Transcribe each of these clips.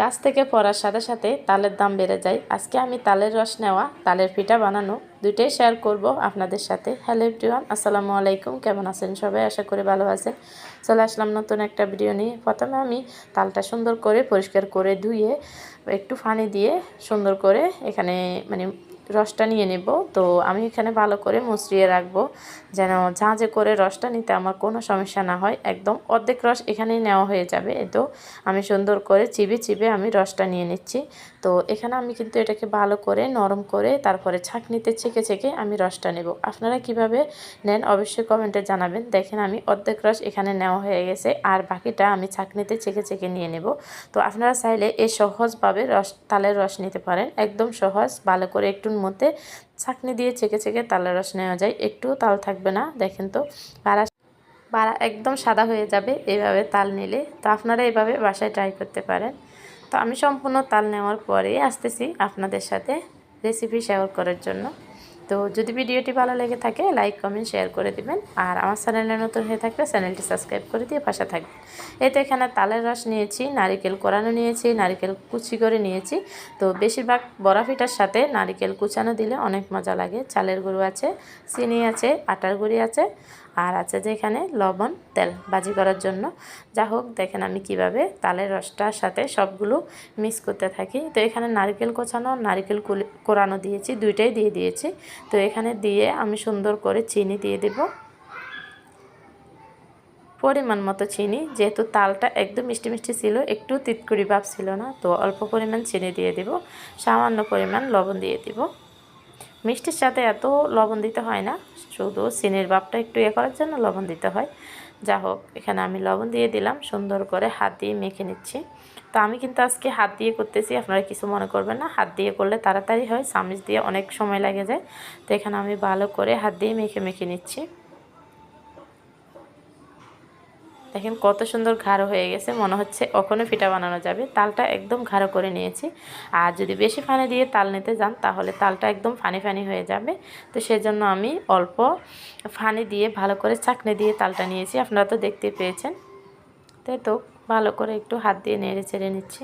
গাছ থেকে পড়ার সাথে সাথে তালের দাম বেড়ে যায়। আজকে আমি তালের রস নেওয়া, তালের পিঠা বানানো দুইটাই শেয়ার করব আপনাদের সাথে। হ্যালো এভরিওয়ান আসসালামু আলাইকুম, কেমন আছেন সবাই? আশা করি ভালো আছেন। চলে আসলাম নতুন একটা ভিডিও নিয়ে। প্রথমে আমি তালটা সুন্দর করে পরিষ্কার করে ধুয়ে, একটু ফানি দিয়ে সুন্দর করে এখানে মানে রসটা নিয়ে নেব। তো আমি এখানে ভালো করে মুচড়িয়ে রাখব। যেন ঝাঁঝে করে রসটা নিতে আমার কোনো সমস্যা না হয়। একদম অর্ধেক রস এখানেই নেওয়া হয়ে যাবে। তো আমি সুন্দর করে চিবে চিবে আমি রসটা নিয়ে নিচ্ছি। তো এখানে আমি কিন্তু এটাকে ভালো করে নরম করে তারপরে ছাঁকনিতে ছেঁকে ছেঁকে আমি রসটা নেব। আপনারা কীভাবে নেন অবশ্যই কমেন্টে জানাবেন। দেখেন আমি অর্ধেক রস এখানে নেওয়া হয়ে গেছে। আর বাকিটা আমি ছাঁকনিতে ছেঁকে ছেঁকে নিয়ে নেব। তো আপনারা চাইলে এই সহজভাবে রস, তালের রস নিতে পারেন। একদম সহজ, ভালো করে একটুর মধ্যে ছাঁকনি দিয়ে ছেঁকে ছেঁকে তালের রস নেওয়া যায়। একটুও তাল থাকবে না, দেখেন তো। বাড়া বাড়া একদম সাদা হয়ে যাবে এভাবে তাল নিলে। তো আপনারা এভাবে বাসায় ট্রাই করতে পারেন। তো আমি সম্পূর্ণ তাল নেওয়ার পরেই আসতেছি আপনাদের সাথে রেসিপি শেয়ার করার জন্য। তো যদি ভিডিওটি ভালো লেগে থাকে লাইক কমেন্ট শেয়ার করে দিবেন। আর আমার চ্যানেলে নতুন হয়ে থাকলে চ্যানেলটি সাবস্ক্রাইব করে দিয়ে পাশে থাকবেন। এতে এখানে তালের রস নিয়েছি, নারিকেল কোরানো নিয়েছি, নারিকেল কুচি করে নিয়েছি। তো বেশিরভাগ বরাফিটার সাথে নারিকেল কুচানো দিলে অনেক মজা লাগে। চালের গুঁড়ো আছে, চিনি আছে, আটার গুঁড়ি আছে। আর আছে যে এখানে লবণ, তেল বাজি করার জন্য। যা হোক, দেখেন আমি কীভাবে তালের রসটার সাথে সবগুলো মিক্স করতে থাকি। তো এখানে নারকেল কোচানো, নারকেল কোরানো দিয়েছি, দুইটাই দিয়ে দিয়েছি। তো এখানে দিয়ে আমি সুন্দর করে চিনি দিয়ে দেব। পরিমাণ মতো চিনি, যেহেতু তালটা একদম মিষ্টি মিষ্টি ছিল, একটু তিতকুড়ি ভাব ছিল না, তো অল্প পরিমাণ চিনি দিয়ে দেব। সামান্য পরিমাণ লবণ দিয়ে দেব। মিষ্টির সাথে এত লবণ দিতে হয় না, শুধু চিনির বাপটা একটু ইয়ে করার জন্য লবণ দিতে হয়। যা হোক, এখানে আমি লবণ দিয়ে দিলাম, সুন্দর করে হাত দিয়ে মেখে নিচ্ছি। তো আমি কিন্তু আজকে হাত দিয়ে করতেছি, আপনারা কিছু মনে করবেন না, হাত দিয়ে করলে তাড়াতাড়ি হয় চামিচ দিয়ে অনেক সময় লাগে যায়। তো এখানে আমি ভালো করে হাত দিয়ে মেখে মেখে নিচ্ছি। দেখেন কত সুন্দর ঘাড়ো হয়ে গেছে, মনে হচ্ছে ওখানে ফিটা বানানো যাবে। তালটা একদম ঘাড়ো করে নিয়েছি। আর যদি বেশি ফানি দিয়ে তাল নিতে যান, তাহলে তালটা একদম ফানি ফানি হয়ে যাবে। তো সেজন্য আমি অল্প ফানি দিয়ে ভালো করে চাকনি দিয়ে তালটা নিয়েছি, আপনারা তো দেখতে পেয়েছেন। তাই তো ভালো করে একটু হাত দিয়ে নেড়ে চেড়ে নিচ্ছি।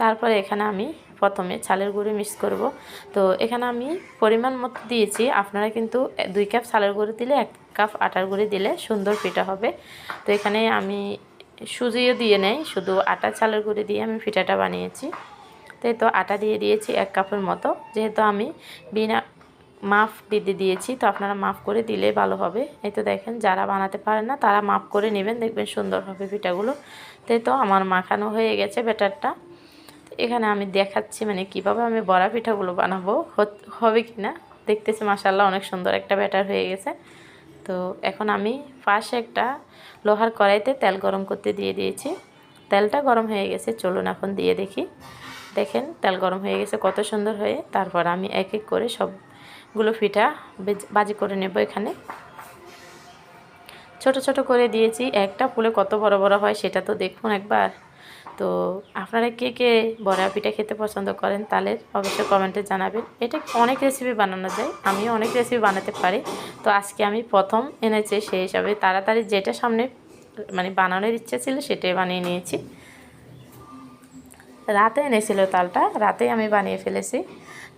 তারপরে এখানে আমি প্রথমে চালের গুঁড়ি মিক্স করব। তো এখানে আমি পরিমাণ মতো দিয়েছি, আপনারা কিন্তু দুই কাপ চালের গুঁড়ি দিলে এক কাপ আটার গুঁড়ি দিলে সুন্দর পিঠা হবে। তো এখানে আমি সুজিও দিয়ে নেই, শুধু আটা চালের গুঁড়ি দিয়ে আমি পিঠাটা বানিয়েছি। তাই তো আটা দিয়ে দিয়েছি এক কাপের মতো। যেহেতু আমি বিনা মাফ দিতে দিয়েছি, তো আপনারা মাফ করে দিলে ভালো হবে। এই তো দেখেন, যারা বানাতে পারেন না, তারা মাফ করে নেবেন, দেখবেন সুন্দর হবে পিঠাগুলো। তাই তো আমার মাখানো হয়ে গেছে ব্যাটারটা। এখানে আমি দেখাচ্ছি মানে কীভাবে আমি বড়া পিঠাগুলো বানাবো হবে কি না দেখতেছি মাসাল্লাহ অনেক সুন্দর একটা ব্যাটার হয়ে গেছে। তো এখন আমি পাশে একটা লোহার কড়াইতে তেল গরম করতে দিয়ে দিয়েছি। তেলটা গরম হয়ে গেছে, চলুন এখন দিয়ে দেখি। দেখেন, তেল গরম হয়ে গেছে, কত সুন্দর হয়ে। তারপর আমি এক এক করে সবগুলো পিঠা বাজি করে নেব এখানে। ছোট ছোট করে দিয়েছি। একটা ফুলে কত বড় বড় হয় সেটা তো দেখুন একবার। তো আপনারা কে কে বড়া পিঠা খেতে পছন্দ করেন তাহলে অবশ্যই কমেন্টে জানাবেন। এটা অনেক রেসিপি বানানো যায় আমি অনেক রেসিপি বানাতে পারি। তো আজকে আমি প্রথম এনেছি সেই হিসাবে তাড়াতাড়ি যেটা সামনে মানে বানানোর ইচ্ছা ছিল সেটাই বানিয়ে নিয়েছি। রাতে এনেছিল তালটা, রাতেই আমি বানিয়ে ফেলেছি।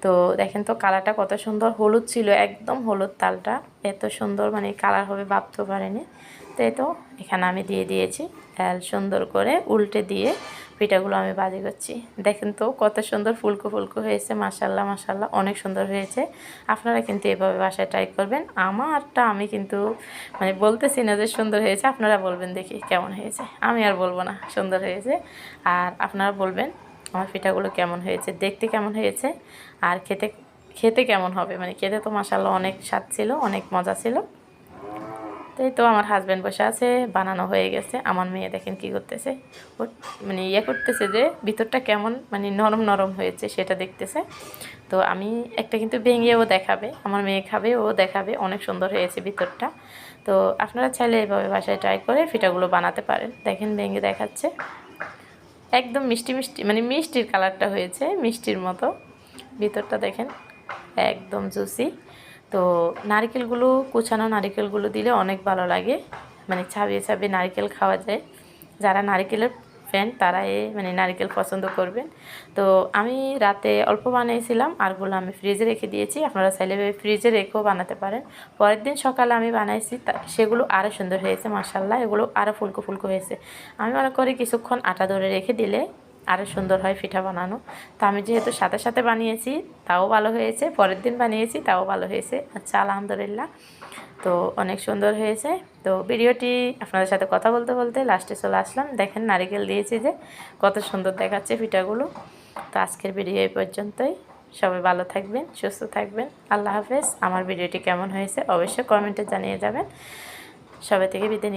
তো দেখেন তো কালারটা কত সুন্দর হলুদ ছিল, একদম হলুদ তালটা। এত সুন্দর মানে কালার হবে, ভাবতে পারেনি। তাই তো এখানে আমি দিয়ে দিয়েছি তেল সুন্দর করে উল্টে দিয়ে পিঠাগুলো আমি বাজি করছি। দেখেন তো কত সুন্দর ফুলকো ফুলকো হয়েছে মাসাল্লাহ মাসাল্লাহ অনেক সুন্দর হয়েছে। আপনারা কিন্তু এভাবে বাসায় ট্রাই করবেন। আমারটা আমি কিন্তু মানে বলতেছি না যে সুন্দর হয়েছে, আপনারা বলবেন দেখি কেমন হয়েছে। আমি আর বলব না, সুন্দর হয়েছে। আর আপনারা বলবেন আমার পিঠাগুলো কেমন হয়েছে, দেখতে কেমন হয়েছে আর খেতে খেতে কেমন হবে? মানে খেতে তো মাসাল্লাহ অনেক স্বাদ ছিল, অনেক মজা ছিল। তাই তো আমার হাজব্যান্ড বসে আছে, বানানো হয়ে গেছে। আমার মেয়ে দেখেন কি করতেছে। মানে ইয়ে করতেছে যে, ভিতরটা কেমন মানে নরম নরম হয়েছে সেটা দেখতেছে। তো আমি একটা কিন্তু ভেঙে ও দেখাবে, আমার মেয়ে খাবে, ও দেখাবে, অনেক সুন্দর হয়েছে ভিতরটা। তো আপনারা চাইলে এভাবে বাসায় ট্রাই করে ফিটাগুলো বানাতে পারেন। দেখেন ভেঙে দেখাচ্ছে। একদম মিষ্টি মিষ্টি মানে মিষ্টির কালারটা হয়েছে, মিষ্টির মতো। ভিতরটা দেখেন একদম জুসি। তো নারিকেলগুলো, কুচানো নারিকেলগুলো দিলে অনেক ভালো লাগে। মানে ছাবিয়ে ছাবিয়ে নারিকেল খাওয়া যায়। যারা নারিকেলের ফ্যান তারা এ মানে নারিকেল পছন্দ করবেন। তো আমি রাতে অল্প বানিয়েছিলাম আরগুলো আমি ফ্রিজে রেখে দিয়েছি। আপনারা চাইলে ফ্রিজে রেখেও বানাতে পারেন। পরের দিন সকালে আমি বানাইছি সেগুলো আরও সুন্দর হয়েছে মাসাল্লাহ এগুলো আরও ফুলকো ফুলকো হয়েছে। আমি মনে করি কিছুক্ষণ আটা ধরে রেখে দিলে আরও সুন্দর হয় পিঠা বানানো। তো আমি যেহেতু সাথে সাথে বানিয়েছি, তাও ভালো হয়েছে। পরের দিন বানিয়েছি, তাও ভালো হয়েছে। আচ্ছা আলহামদুলিল্লাহ। তো অনেক সুন্দর হয়েছে। তো ভিডিওটি আপনাদের সাথে কথা বলতে বলতে লাস্টে চলে আসলাম। দেখেন নারিকেল দিয়েছি যে কত সুন্দর দেখাচ্ছে পিঠাগুলো। তো আজকের ভিডিও এই পর্যন্তই। সবাই ভালো থাকবেন, সুস্থ থাকবেন। আল্লাহ হাফেজ। আমার ভিডিওটি কেমন হয়েছে অবশ্যই কমেন্টে জানিয়ে যাবেন। সবাই থেকে বিদায়